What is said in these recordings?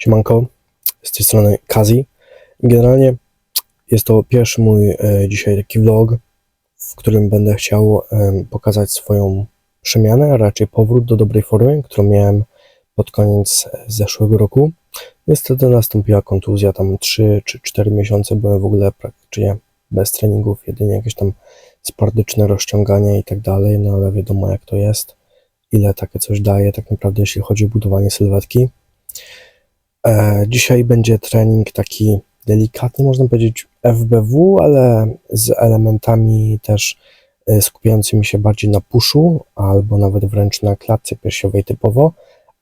Siemanko, z tej strony Kazi. Generalnie jest to pierwszy mój e, dzisiaj taki vlog, w którym będę chciał pokazać swoją przemianę, a raczej powrót do dobrej formy, którą miałem pod koniec e, zeszłego roku. Niestety nastąpiła kontuzja, tam 3 czy 4 miesiące byłem w ogóle praktycznie bez treningów, jedynie jakieś tam sportyczne rozciąganie i tak dalej, no ale wiadomo jak to jest, ile takie coś daje tak naprawdę, jeśli chodzi o budowanie sylwetki. E, dzisiaj będzie trening taki delikatny, można powiedzieć FBW, ale z elementami też e, skupiającymi się bardziej na puszu, albo nawet wręcz na klatce piersiowej typowo,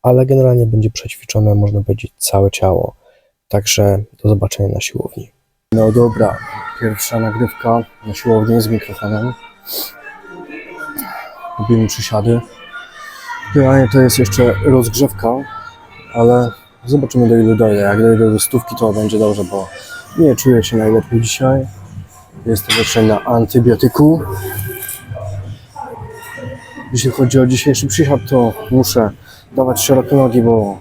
ale generalnie będzie przećwiczone, można powiedzieć, całe ciało. Także do zobaczenia na siłowni. No dobra, pierwsza nagrywka na siłowni z mikrofonem. Robimy przysiady. Generalnie to jest jeszcze rozgrzewka, ale zobaczymy do ilu dojdę. Jak dojdę do stówki, to będzie dobrze, bo nie czuję się najlepiej dzisiaj. Jestem jeszcze na antybiotyku. Jeśli chodzi o dzisiejszy przysiad, to muszę dawać szerokie nogi, bo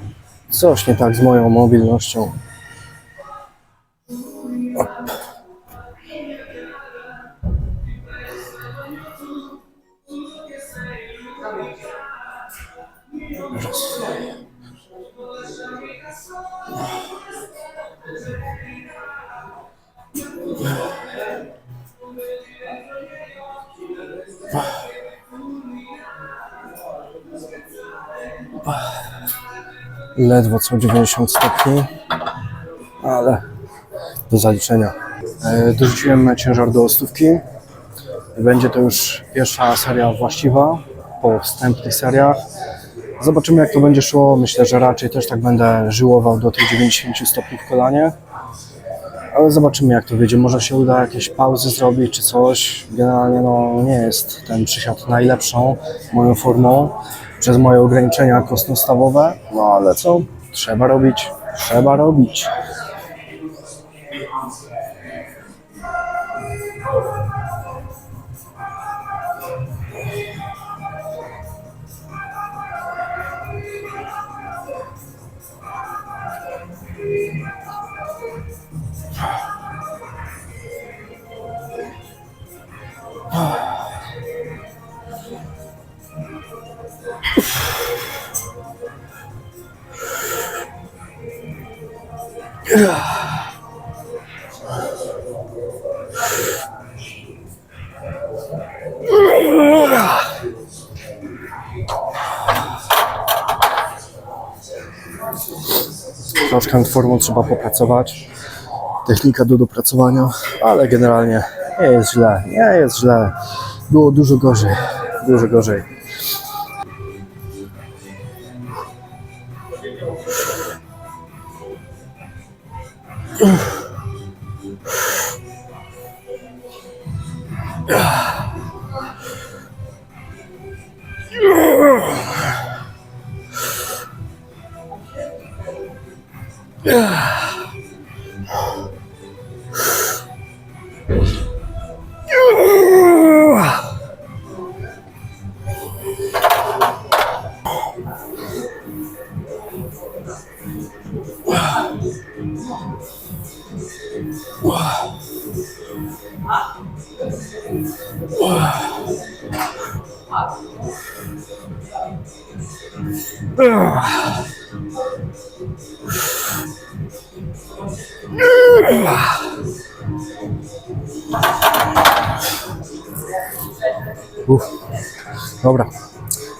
coś nie tak z moją mobilnością. Ledwo co 90 stopni, ale do zaliczenia. E, Dorzuciłem ciężar do stówki. Będzie to już pierwsza seria właściwa po wstępnych seriach. Zobaczymy jak to będzie szło. Myślę, że raczej też tak będę żyłował do tych 90 stopni w kolanie. Ale zobaczymy jak to wyjdzie. Może się uda jakieś pauzy zrobić czy coś. Generalnie no, nie jest ten przysiad najlepszą moją formą przez moje ograniczenia kostnostawowe. No ale co? Trzeba robić. Trzeba robić. Troszkę nad formą trzeba popracować. Technika do dopracowania, ale generalnie nie jest źle. Nie jest źle. Było dużo gorzej. Dużo gorzej. Uff.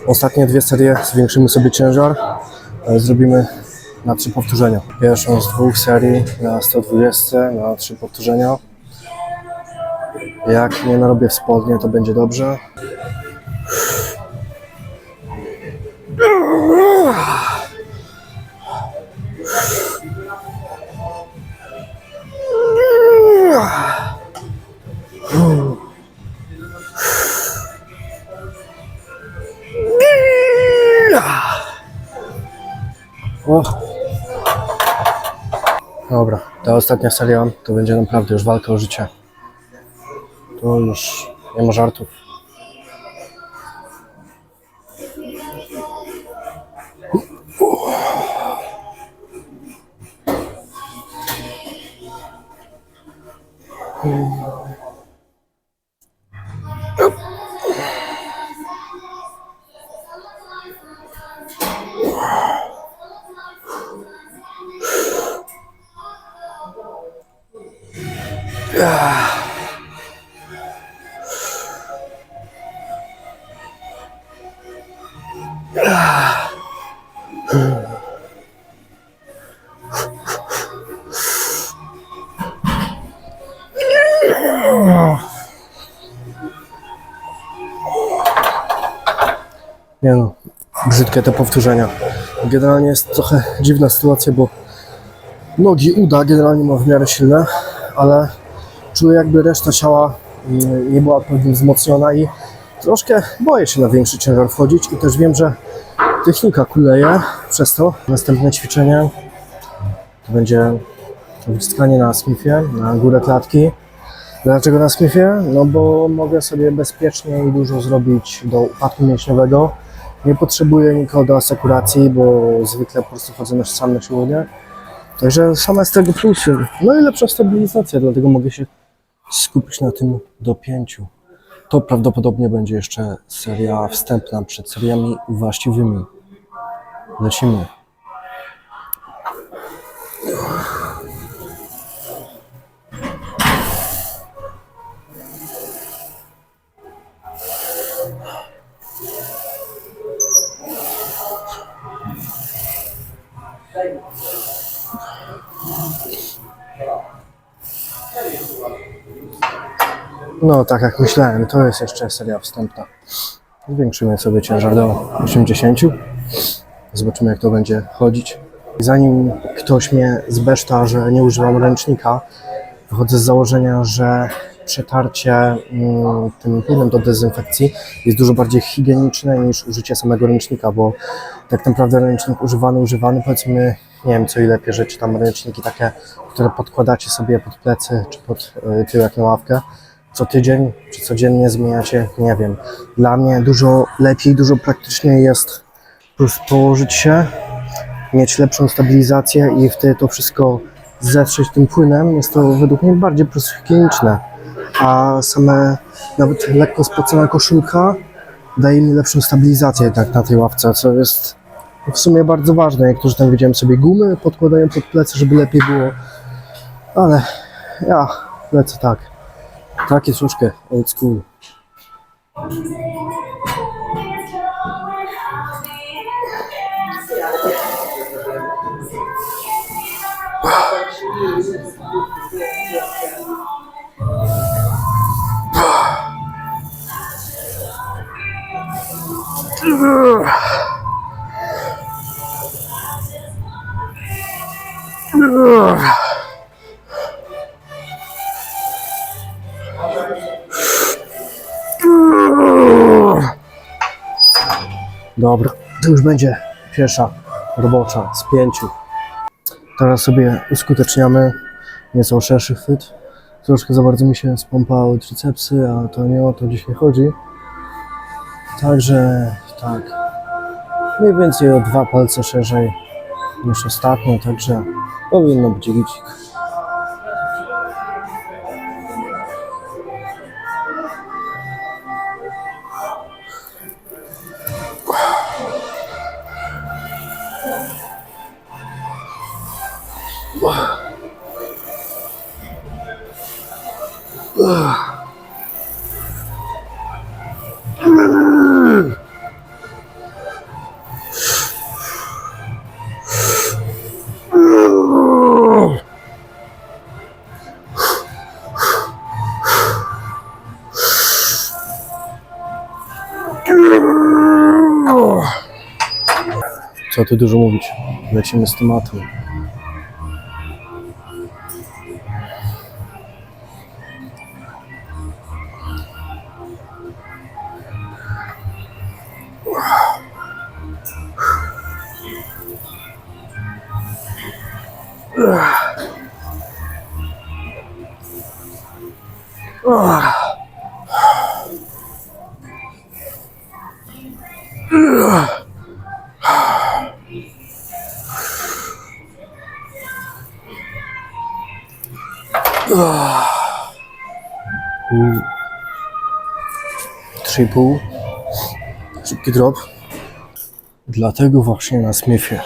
Ostatnie dwie serie zwiększymy sobie ciężar. Zrobimy na trzy powtórzenia. Pierwszą z dwóch serii na 120 na trzy powtórzenia. Jak nie narobię spodnie, to będzie dobrze. Dobra, ta ostatnia seria to będzie naprawdę już walka o życie. To już nie ma żartów. Hmm. Te powtórzenia. Generalnie jest trochę dziwna sytuacja, bo nogi uda generalnie ma w miarę silne, ale czuję jakby reszta ciała mm, nie była odpowiednio wzmocniona i troszkę boję się na większy ciężar wchodzić i też wiem, że technika kuleje przez to. Następne ćwiczenie to będzie wyciskanie na smithie, na górę klatki. Dlaczego na smithie? No bo mogę sobie bezpiecznie i dużo zrobić do upadku mięśniowego. Nie potrzebuję nikogo do asekuracji, bo zwykle po prostu chodzę na sam na. Także same z tego plusy. No i lepsza stabilizacja, dlatego mogę się skupić na tym do pięciu. To prawdopodobnie będzie jeszcze seria wstępna przed seriami właściwymi. Lecimy. No, tak jak myślałem, to jest jeszcze seria wstępna. Zwiększymy sobie ciężar do 80. Zobaczymy, jak to będzie chodzić. Zanim ktoś mnie zbeszta, że nie używam ręcznika, wychodzę z założenia, że przetarcie mm, tym płynem do dezynfekcji jest dużo bardziej higieniczne niż użycie samego ręcznika, bo tak naprawdę ręcznik używany, używany, powiedzmy, nie wiem co ile bierze, czy tam ręczniki takie, które podkładacie sobie pod plecy, czy pod y, tyłek na ławkę, co tydzień, czy codziennie zmieniacie, nie wiem. Dla mnie dużo lepiej, dużo praktyczniej jest prostu położyć się, mieć lepszą stabilizację i wtedy to wszystko zetrzeć tym płynem. Jest to według mnie bardziej prostu higieniczne. A same, nawet lekko spocona koszulka daje mi lepszą stabilizację tak na tej ławce, co jest w sumie bardzo ważne. Niektórzy tam widziałem sobie gumy, podkładają pod plecy, żeby lepiej było. Ale ja lecę tak. Takie troszkę old school. Dobra, to już będzie pierwsza robocza z pięciu. Teraz sobie uskuteczniamy nieco szerszy chwyt. Troszkę za bardzo mi się spompały tricepsy, a to nie o to dzisiaj chodzi. Także tak, mniej więcej o dwa palce szerzej niż ostatnio, także powinno być gicik. Co tu dużo mówić, lecimy z tematem. 3,5. Szybki drop. Dlatego właśnie na Smithie.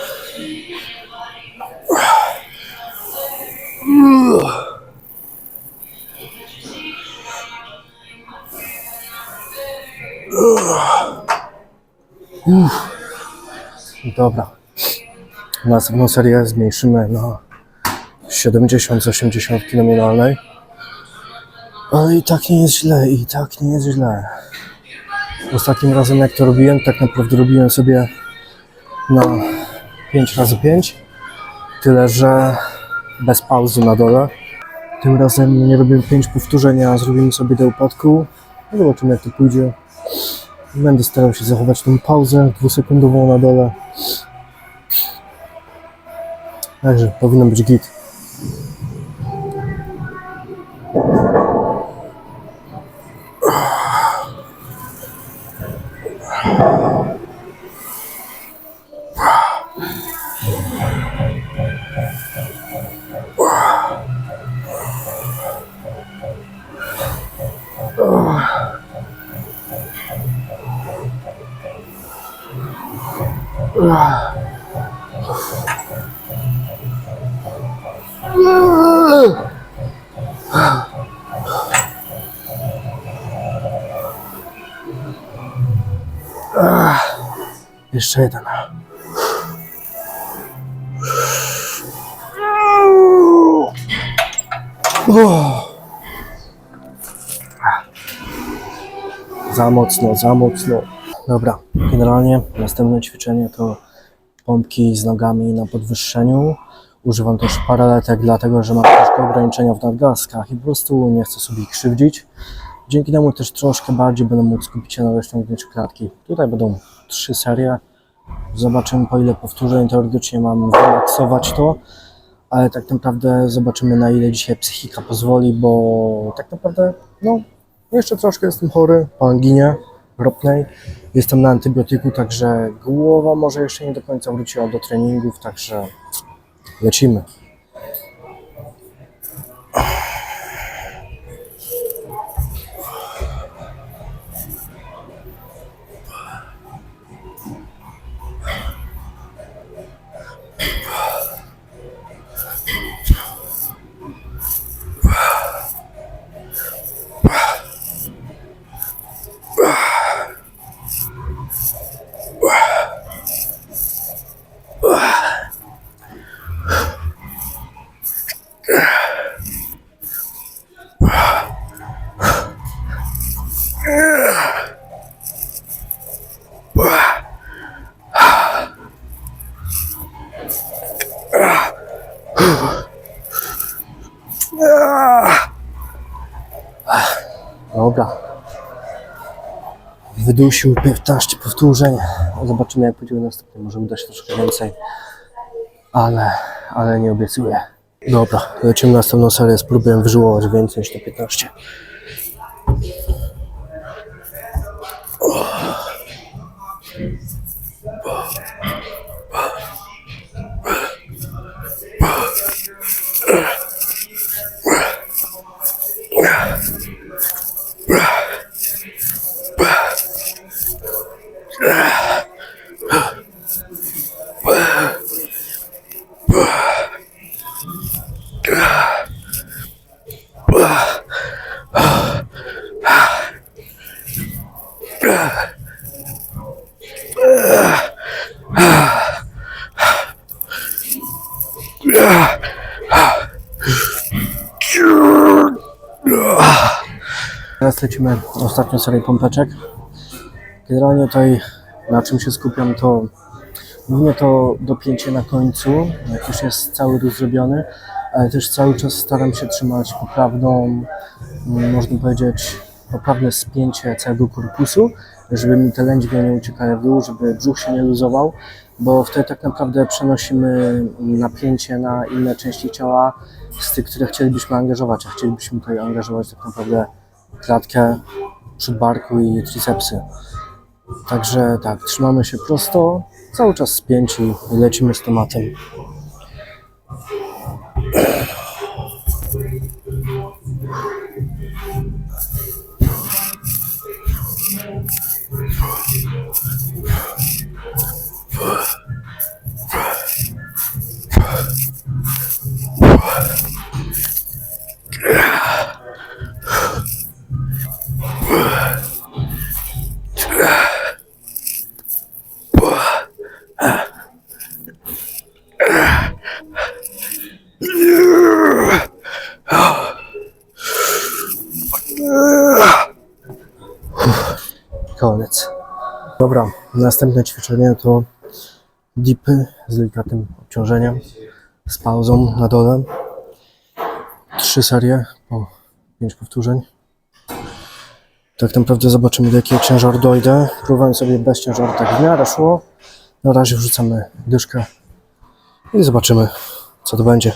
Dobra. Następną serię zmniejszymy na 70-80 w nominalnej. I tak nie jest źle, i tak nie jest źle. Ostatnim razem jak to robiłem, tak naprawdę robiłem sobie na 5 razy 5 Tyle, że bez pauzy na dole. Tym razem nie robimy 5 powtórzeń, a zrobimy sobie do upadku. No Zobaczymy jak to pójdzie. Będę starał się zachować tą pauzę dwusekundową na dole. Także powinno być git. 一緒だな。座物の座物の。座 Dobra, generalnie następne ćwiczenie to pompki z nogami na podwyższeniu. Używam też paraletek, dlatego że mam troszkę ograniczenia w nadgarstkach i po prostu nie chcę sobie ich krzywdzić. Dzięki temu też troszkę bardziej będę mógł skupić się na rozciągnięciu klatki. Tutaj będą trzy serie. Zobaczymy po ile powtórzeń. Teoretycznie mam wymaksować to, ale tak naprawdę zobaczymy na ile dzisiaj psychika pozwoli, bo tak naprawdę no jeszcze troszkę jestem chory po anginie ropnej. Jestem na antybiotyku, także głowa może jeszcze nie do końca wróciła do treningów, także lecimy. Wydusił 15 powtórzeń. Zobaczymy jak pójdzie następny. Może uda się troszkę więcej. Ale, ale nie obiecuję. Dobra, lecimy na następną serię. Spróbuję wyżyłować więcej niż te 15. Teraz lecimy ostatnią serię pompeczek. Generalnie tutaj na czym się skupiam to głównie to dopięcie na końcu, jak już jest cały ruch zrobiony, ale też cały czas staram się trzymać poprawną, mm, można powiedzieć, poprawne spięcie całego korpusu, żeby mi te lędźwie nie uciekały w dół, żeby brzuch się nie luzował, bo wtedy tak naprawdę przenosimy napięcie na inne części ciała z tych, które chcielibyśmy angażować, a chcielibyśmy tutaj angażować tak naprawdę klatkę, przód barku i tricepsy. Także tak, trzymamy się prosto, cały czas spięci i lecimy z tematem. Następne ćwiczenie to dipy z delikatnym obciążeniem, z pauzą na dole. Trzy serie po pięć powtórzeń. Tak naprawdę zobaczymy do jakiego ciężaru dojdę. Próbowałem sobie bez ciężaru, tak w miarę szło. Na razie wrzucamy dyszkę i zobaczymy co to będzie.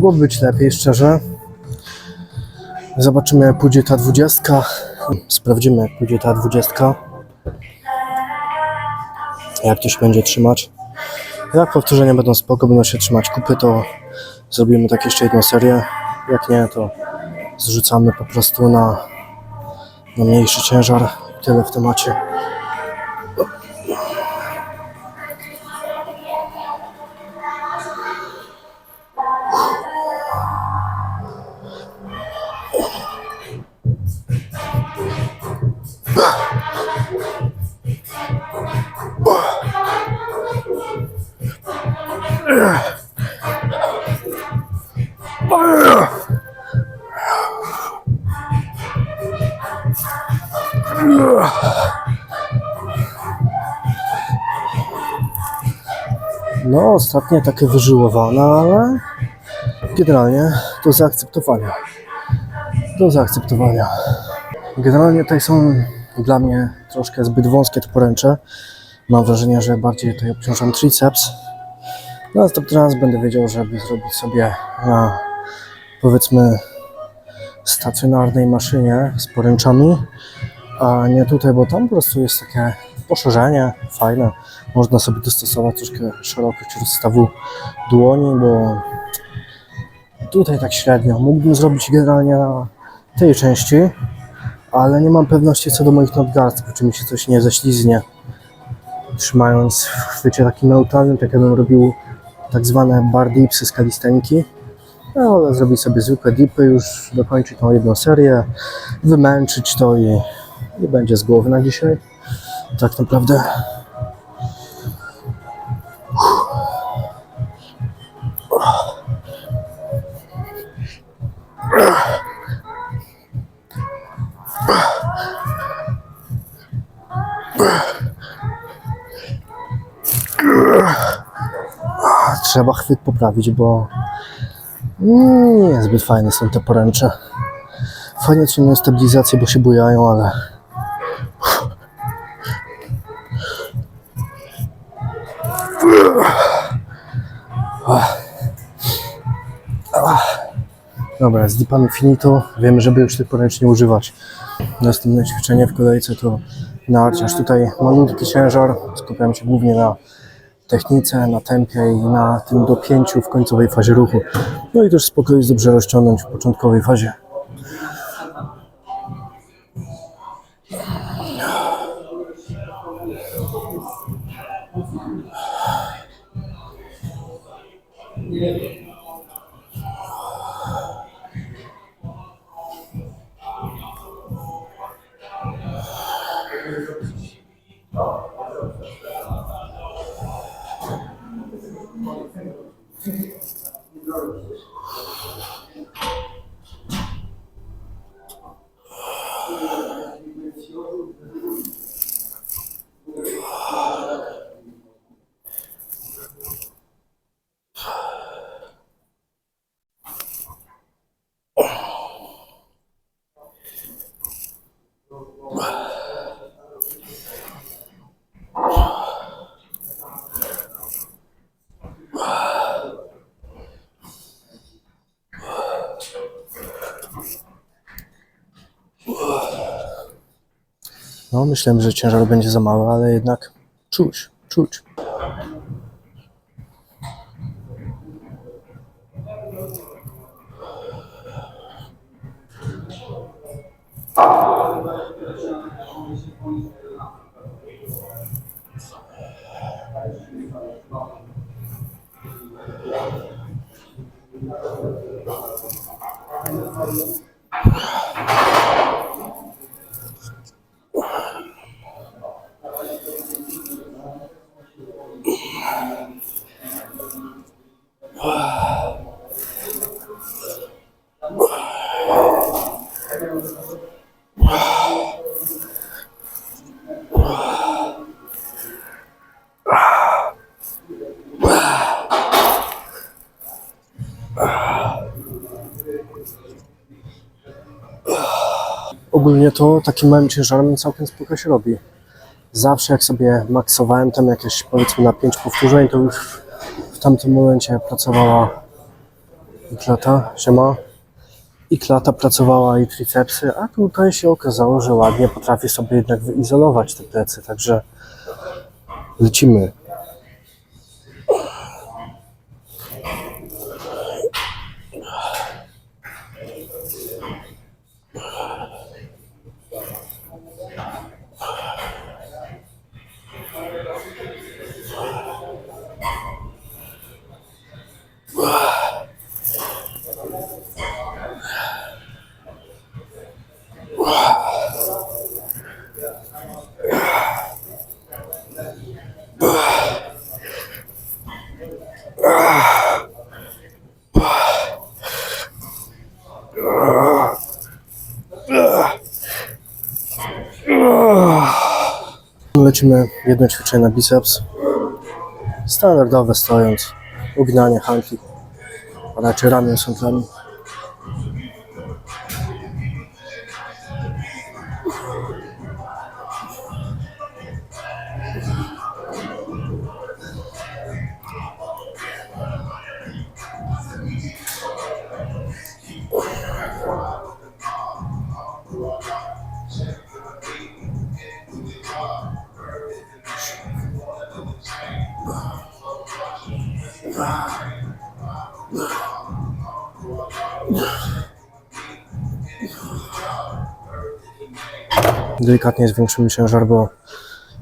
Mogło być lepiej, szczerze. Zobaczymy, jak pójdzie ta dwudziestka. Sprawdzimy, jak pójdzie ta dwudziestka. Jak to się będzie trzymać. Jak powtórzenia będą spoko, będą się trzymać kupy, to zrobimy tak jeszcze jedną serię. Jak nie, to zrzucamy po prostu na, na mniejszy ciężar. Tyle w temacie. No, ostatnie takie wyżyłowane, ale generalnie do zaakceptowania. Do zaakceptowania. Generalnie tutaj są dla mnie troszkę zbyt wąskie te poręcze. Mam wrażenie, że bardziej tutaj obciążam triceps. No, następny raz będę wiedział, żeby zrobić sobie na powiedzmy stacjonarnej maszynie z poręczami, a nie tutaj, bo tam po prostu jest takie poszerzenie fajne. Można sobie dostosować troszkę szerokość rozstawu dłoni, bo tutaj tak średnio. Mógłbym zrobić generalnie na tej części, ale nie mam pewności co do moich nadgarstków, czy mi się coś nie ześliznie. Trzymając w chwycie takim neutralnym, tak jakbym robił tak zwane bar dipsy z kalisteniki. No, ale zrobić sobie zwykłe dipy, już dokończyć tą jedną serię, wymęczyć to i, i będzie z głowy na dzisiaj. Tak naprawdę. Trzeba chwyt poprawić, bo niezbyt fajne są te poręcze. Fajnie trzymają stabilizację, bo się bujają, ale Dobra, z dipami finito. Wiemy, żeby już tych poręcz nie używać. Następne ćwiczenie w kolejce to narciarz. Tutaj malutki ciężar. Skupiam się głównie na technice, na tempie i na tym dopięciu w końcowej fazie ruchu. No i też spokojnie dobrze rozciągnąć w początkowej fazie. No, myślałem, że ciężar będzie za mały, ale jednak czuć, czuć. Ogólnie to takim małym ciężarem całkiem spoko się robi. Zawsze jak sobie maksowałem tam jakieś powiedzmy na 5 powtórzeń, to już w tamtym momencie pracowała i klata, siema. I klata pracowała i tricepsy, a tutaj się okazało, że ładnie potrafi sobie jednak wyizolować te plecy, także lecimy. Lecimy jedno ćwiczenie na biceps. Standardowe stojąc. Uginanie handli. A raczej ramię z Delikatnie zwiększymy ciężar, bo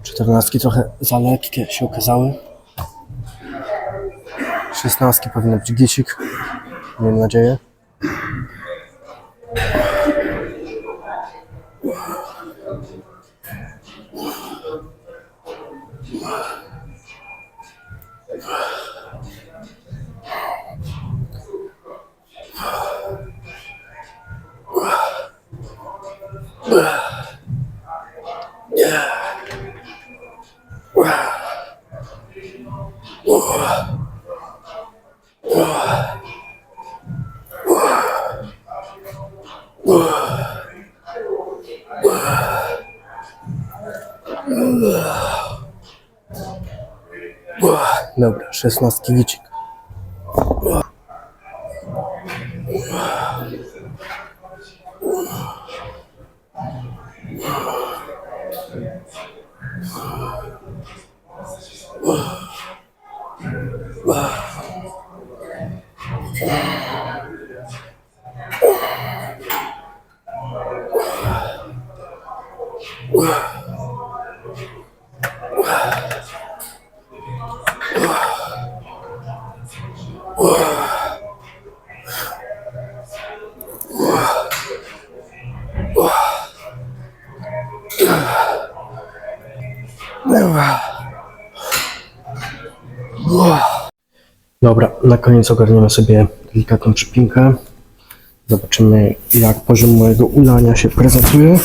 czternastki trochę za lekkie się okazały. Szesnastki powinno być gicik. Miejmy nadzieję. Dobra, szesnastki gicik. Dobra, na koniec ogarniemy sobie delikatną przypinkę. Zobaczymy, jak poziom mojego ulania się prezentuje.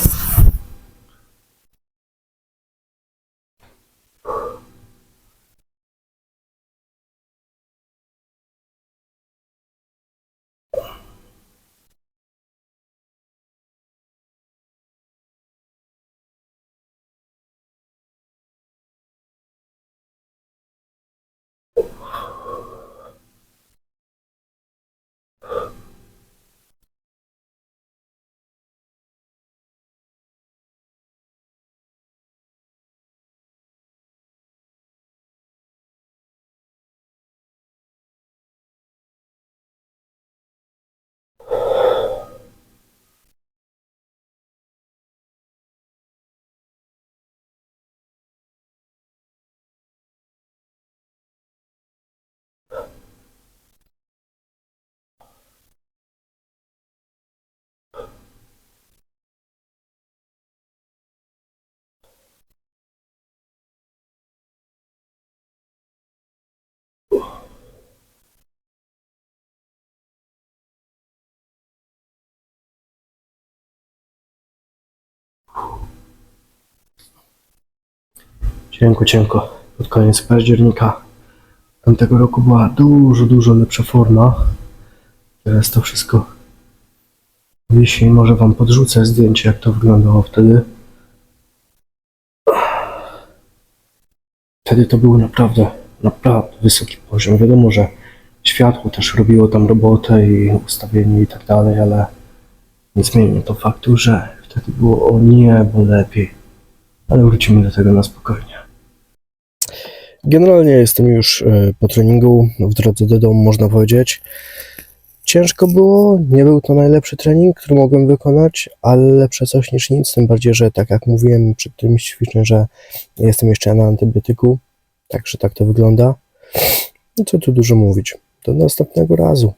Cienko, cienko. Pod koniec października tamtego roku była dużo, dużo lepsza forma. Teraz to wszystko Jeśli może wam podrzucę zdjęcie, jak to wyglądało wtedy. Wtedy to był naprawdę, naprawdę wysoki poziom. Wiadomo, że światło też robiło tam robotę i ustawienie i tak dalej, ale nie zmienia to faktu, że wtedy było o niebo lepiej. Ale wrócimy do tego na spokojnie. Generalnie jestem już e, po treningu, w drodze do domu można powiedzieć. Ciężko było, nie był to najlepszy trening, który mogłem wykonać, ale lepsze coś niż nic, tym bardziej, że tak jak mówiłem przed tym ćwiczeń, że jestem jeszcze na antybiotyku, także tak to wygląda. No co tu dużo mówić. Do następnego razu.